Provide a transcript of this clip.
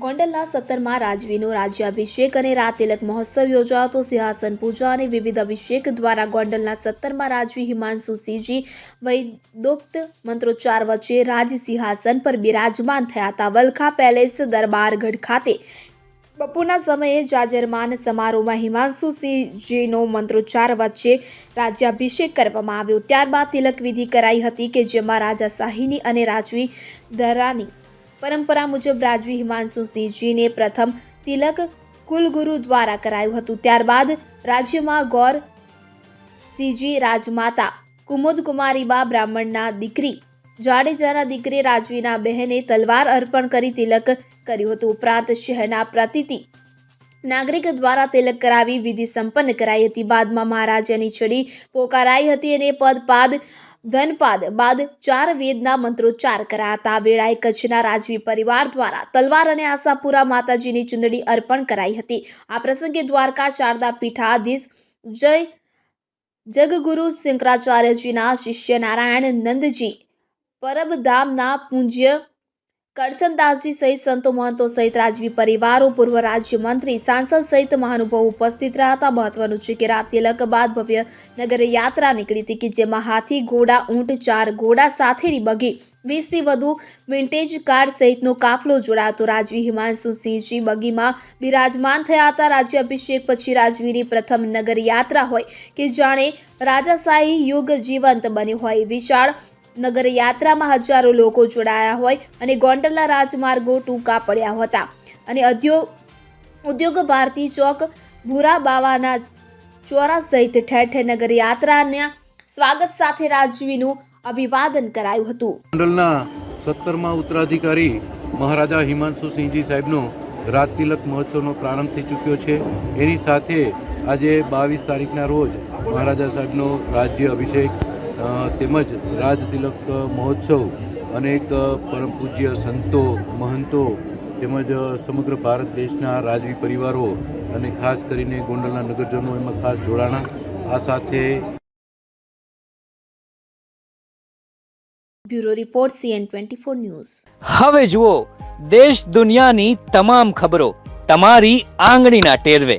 ગોંડલના સત્તરમાં રાજવીનો રાજ્યાભિષેક અને રાતિલક મહોત્સવ યોજાતો. સિંહાસન પૂજા અને વિવિધ અભિષેક દ્વારા ગોંડલના સત્તરમાં રાજવી હિમાંશુ સિંહજી વૈદોક્ત મંત્રોચ્ચાર વચ્ચે રાજ સિંહાસન પર બિરાજમાન થયા હતા. વલખા પેલેસ દરબારગઢ ખાતે બપોરના સમયે જાજરમાન સમારોહમાં હિમાંશુ સિંહજીનો મંત્રોચ્ચાર વચ્ચે રાજ્યાભિષેક કરવામાં આવ્યો. ત્યારબાદ તિલક વિધિ કરાઈ હતી કે જેમાં રાજા શાહીની અને રાજવી દરાની પરંપરા મુજબ રાજવી હિમાંશુસિંહજીને પ્રથમ તિલક કુલગુરુ દ્વારા કરાયું હતું. ત્યારબાદ રાજ્યમાં ગૌર સિંહજી રાજમાતા કુમુદ કુમારીબા બ્રાહ્મણના દીકરી જાડેજાના દીકરી રાજવીના બહેને તલવાર અર્પણ કરી તિલક કર્યું હતું. ઉપરાંત શહેરના પ્રતિતિ નાગરિક દ્વારા તિલક કરાવી વિધિ સંપન્ન કરાઈ હતી. બાદમાં મહારાજાની છડી પોકારાઈ હતી અને પદપાદ ધનપાદ બાદ ચાર વેદના મંત્રોચ્ચાર કરાયા હતા. વેળાએ કચ્છના રાજવી પરિવાર દ્વારા તલવાર અને આશાપુરા માતાજીની ચુંદડી અર્પણ કરાઈ હતી. આ પ્રસંગે દ્વારકા શારદા પીઠાધીશ જય જગગુરુ શંકરાચાર્યજીના શિષ્ય નારાયણ નંદજી પરબધામના પૂજ્ય કરસનદાસજી સહિત સંતો મહંતો સહિત રાજવી પરિવારો, પૂર્વ રાજ્યમંત્રી, સાંસદ સહિત મહાનુભાવો ઉપસ્થિત રહ્યા હતા. મહત્વનું છે કે રાત બાદ ભવ્ય નગર યાત્રા નીકળી હતી કે જેમાં હાથી, ઘોડા, ઊંટ, ચાર ઘોડા સાથેની બગી વીસથી વધુ વિન્ટેજ કાર સહિતનો કાફલો જોડાયો હતો. રાજવી હિમાંશુ સિંહજી બગીમાં બિરાજમાન થયા હતા. રાજ્ય અભિષેક પછી રાજવીની પ્રથમ નગર યાત્રા હોય કે જાણે રાજાશાહી યુગ જીવંત બન્યું હોય. વિશાળ નગર યાત્રામાં હજારો લોકો જોડાયા હોય અને ગોંડલના રાજમાર્ગો ટૂંકા પડ્યા હતા. અને ઉદ્યોગ ઉદ્યોગ ભારતી ચોક ભૂરા બાવાના ચોરા સહિત ઠેર ઠેર નગર યાત્રાના સ્વાગત સાથે રાજવીનું અભિવાદન કરાયું હતું. ગોંડલના સત્તરમાં ઉત્તરાધિકારી મહારાજા હિમાંશુ સિંહજી સાહેબનો રાત તિલક મહોત્સવનો પ્રારંભ થઈ ચૂક્યો છે. એની સાથે આજે બાવીસ તારીખના રોજ મહારાજા સાહેબનો રાજ્ય અભિષેક તેમજ રાજ તિલક મહોત્સવ અનેક પરમ પૂજ્ય સંતો મહંતો તેમજ સમગ્ર ભારત દેશના રાજવી પરિવારો અને ખાસ કરીને ગોંડલના નગરજનો એમાં ખાસ જોડાણા. આ સાથે bureau report CN twenty four news. હવે જુઓ દેશ દુનિયાની તમામ ખબરો તમારી આંગળીના ટેરવે.